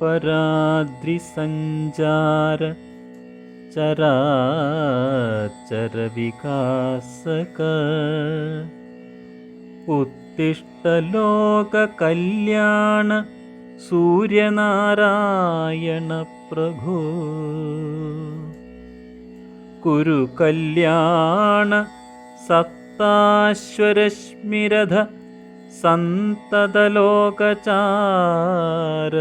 पराद्रिसञ्चार चराचरविकासक। उत्तिष्ठलोककल्याण सूर्यनारायणप्रभो कुरु कल्याण सप्ताश्वरश्मिरध सन्तदलोकचार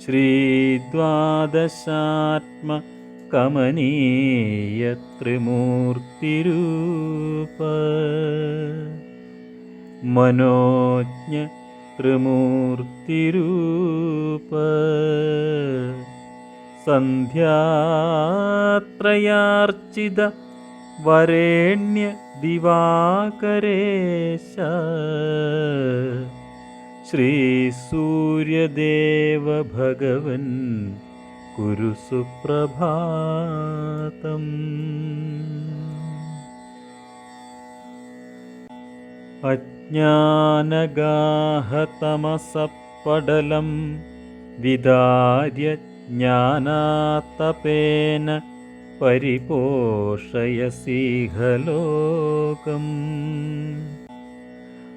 सन्ततलोकचार मनोज्ञ त्रिमूर्तिरूप। सन्ध्यात्रयार्चित वरेण्य दिवाकरेश श्रीसूर्यदेव भगवन् कुरु सुप्रभातम्। अज्ञानगाहतमसपडलं विदार्य ज्ञानातपेन പരിപോഷയസീഹലോകം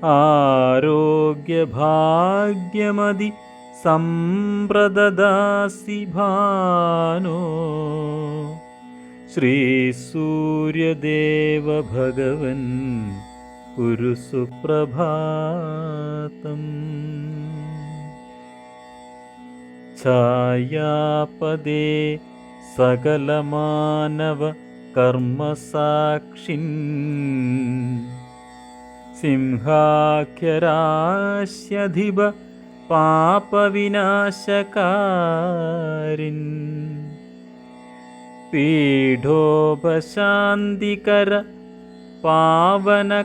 ആരോഗ്യഭാഗ്യമതി സംപ്രദദാസി ഭാനോ. ശ്രീസൂര്യദേവ सकलमानवकर्मसाक्षिन् सिंहाख्यरास्यधिब पापविनाशकारिन् पीठोपशान्तिकर पावनकाञ्जनाभ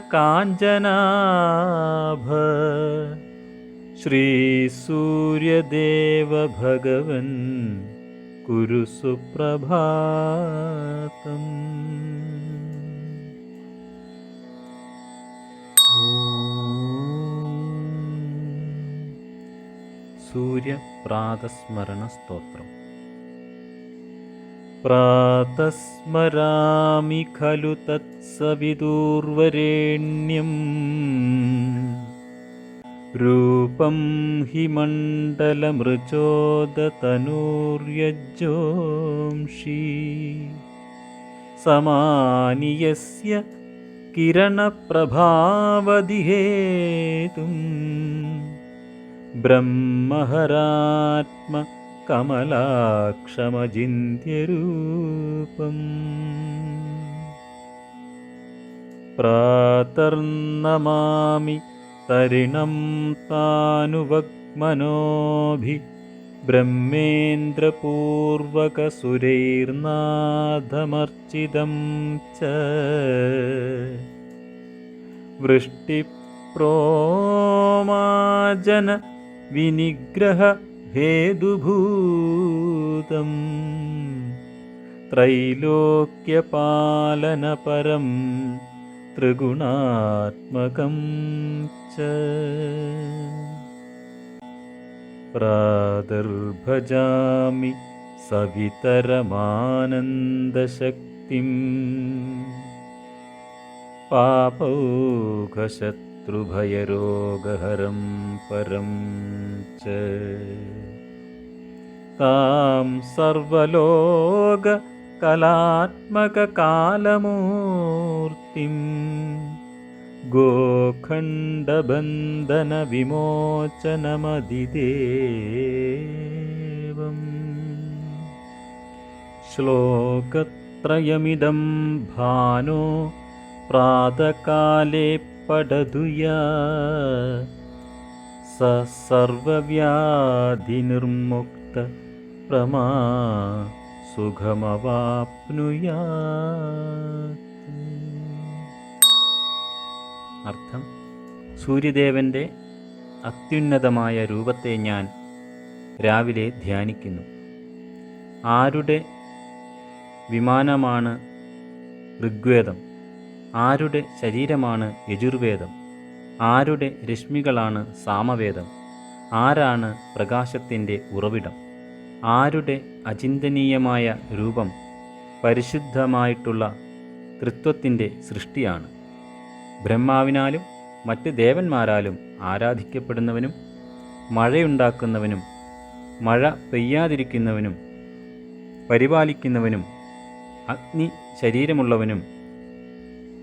श्रीसूर्यदेव भगवन् प्रभातम् सूर्यप्रातस्मरणस्तोत्रम् प्रातस्मरामि खलु तत्सविदुर्वरेण्यम् रूपं हि मण्डलमृचोदतनूर्यजोंषि समानि यस्य किरणप्रभावदिहेतुं ब्रह्महरात्मकमलाक्षमजिन्त्यरूपम्। प्रातर्नमामि തരിണം താനുവക്മനോഭി ബ്രഹ്മേന്ദ്രപൂർവകസുരൈർനാഥമർച്ചിതം ച. വൃഷ്ടിപ്രോമാജന വിനിഗ്രഹ ഹേതുഭൂതം ത്രൈലോക്യപാലനപരം ത്രിഗുണാത്മകം ച. പ്രാതർഭജാമി സവിതരമാനന്ദശക്തിം. പാപൗഘശത്രുഭയരോഗഹരം പരം ച. താം സർവലോക सर्वलोककलात्मककालमूर्तिं गोखण्डबन्धनविमोचनमधिदेवम् श्लोकत्रयमिदं भानो प्रातकाले पठतु या स सर्वव्याधिनिर्मुक्त प्रमा സുഖമവാപ്നുയാ അർത്ഥം സൂര്യദേവന്റെ അത്യുന്നതമായ രൂപത്തെ ഞാൻ രാവിലെ ധ്യാനിക്കുന്നു. ആരുടെ വിമാനമാണ് ഋഗ്വേദം? ആരുടെ ശരീരമാണ് യജുർവേദം? ആരുടെ രശ്മികളാണ് സാമവേദം? ആരാണ് പ്രകാശത്തിന്റെ ഉറവിടം? ആരുടെ അചിന്തനീയമായ രൂപം പരിശുദ്ധമായിട്ടുള്ള തൃത്വത്തിന്റെ സൃഷ്ടിയാണ്. ബ്രഹ്മാവിനാലും മറ്റ് ദേവന്മാരാലും ആരാധിക്കപ്പെടുന്നവനും മഴയുണ്ടാക്കുന്നവനും മഴ പെയ്യാതിരിക്കുന്നവനും പരിപാലിക്കുന്നവനും അഗ്നി ശരീരമുള്ളവനും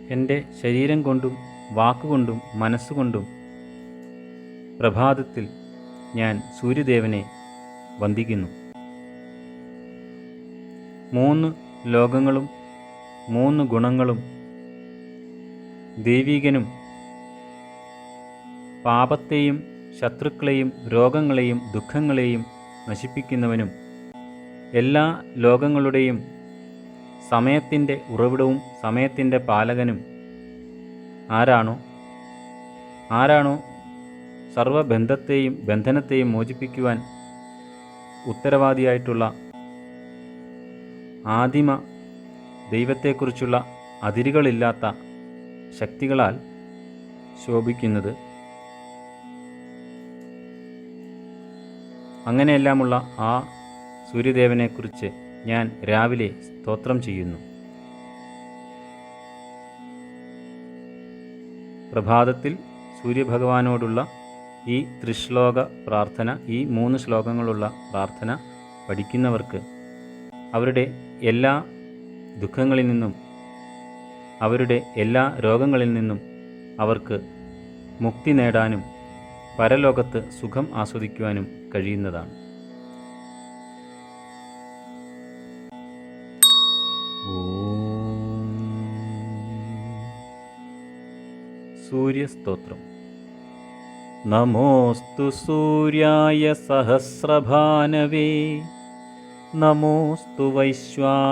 എന്റെ ശരീരം കൊണ്ടും വാക്കുകൊണ്ടും മനസ്സുകൊണ്ടും പ്രഭാതത്തിൽ ഞാൻ സൂര്യദേവനെ വന്ദിക്കുന്നു. മൂന്ന് ലോകങ്ങളും മൂന്ന് ഗുണങ്ങളും. ദൈവികനും പാപത്തെയും ശത്രുക്കളെയും രോഗങ്ങളെയും ദുഃഖങ്ങളെയും നശിപ്പിക്കുന്നവനും എല്ലാ ലോകങ്ങളുടെയും സമയത്തിന്റെ ഉറവിടവും സമയത്തിന്റെ പാലകനും ആരാണോ? ആരാണോ സർവബന്ധത്തെയും ബന്ധനത്തെയും മോചിപ്പിക്കുവാൻ ഉത്തരവാദിയായിട്ടുള്ള ആദിമ ദൈവത്തെക്കുറിച്ചുള്ള അതിരുകളില്ലാത്ത ശക്തികളാൽ ശോഭിക്കുന്നത്. അങ്ങനെയെല്ലാമുള്ള ആ സൂര്യദേവനെക്കുറിച്ച് ഞാൻ രാവിലെ സ്തോത്രം ചെയ്യുന്നു. പ്രഭാതത്തിൽ സൂര്യഭഗവാനോടുള്ള ഈ ത്രിശ്ലോക പ്രാർത്ഥന ഈ മൂന്ന് ശ്ലോകങ്ങളുള്ള പ്രാർത്ഥന പഠിക്കുന്നവർക്ക് അവരുടെ എല്ലാ ദുഃഖങ്ങളിൽ നിന്നും അവരുടെ എല്ലാ രോഗങ്ങളിൽ നിന്നും അവർക്ക് മുക്തി നേടാനും പരലോകത്ത് സുഖം ആസ്വദിക്കുവാനും കഴിയുന്നതാണ്. സൂര്യസ്തോത്രം. നമോസ്തു സൂര്യായ സഹസ്രഭാനവേ. नमोऽस्तु वैश्वानरजातवेदसे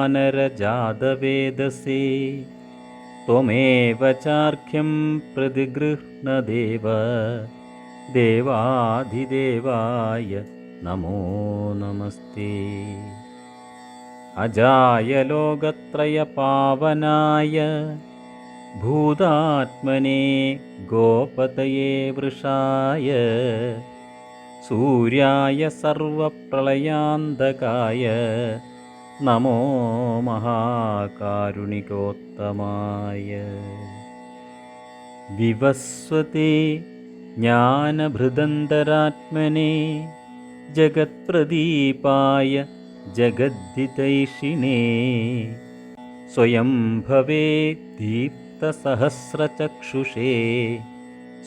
त्वमेव चार्घ्यं प्रतिगृह्णदेव देवाधिदेवाय नमो नमस्ते अजाय लोकत्रयपावनाय भूतात्मने गोपतये वृषाय सूर्याय सर्वप्रलयान्धकाय नमो महाकारुणिकोत्तमाय। विवस्वते ज्ञानभृदन्तरात्मने जगत्प्रदीपाय जगद्दितैषिणे स्वयं भवे दीप्तसहस्रचक्षुषे।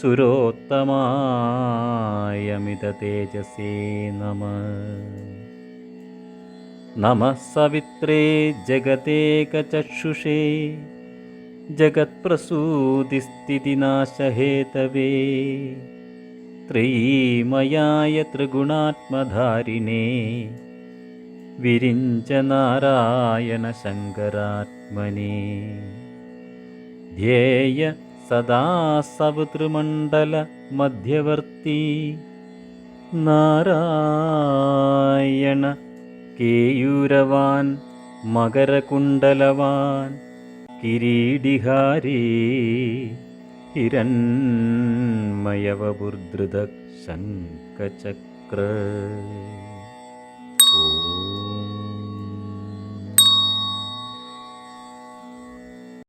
सुरोत्तमायमिततेजसे नमः। नमः सवित्रे जगतेकचक्षुषे जगत्प्रसूतिस्थितिनाशहेतवे। त्रयीमयाय त्रिगुणात्मधारिणे विरिञ्चनारायणशङ्करात्मने। ध्येय ശങ്കരാത്മനെ ധ്യേയ സദാ സവതൃമണ്ഡല മധ്യവർത്തി നാരായണ കേയൂരവാൻ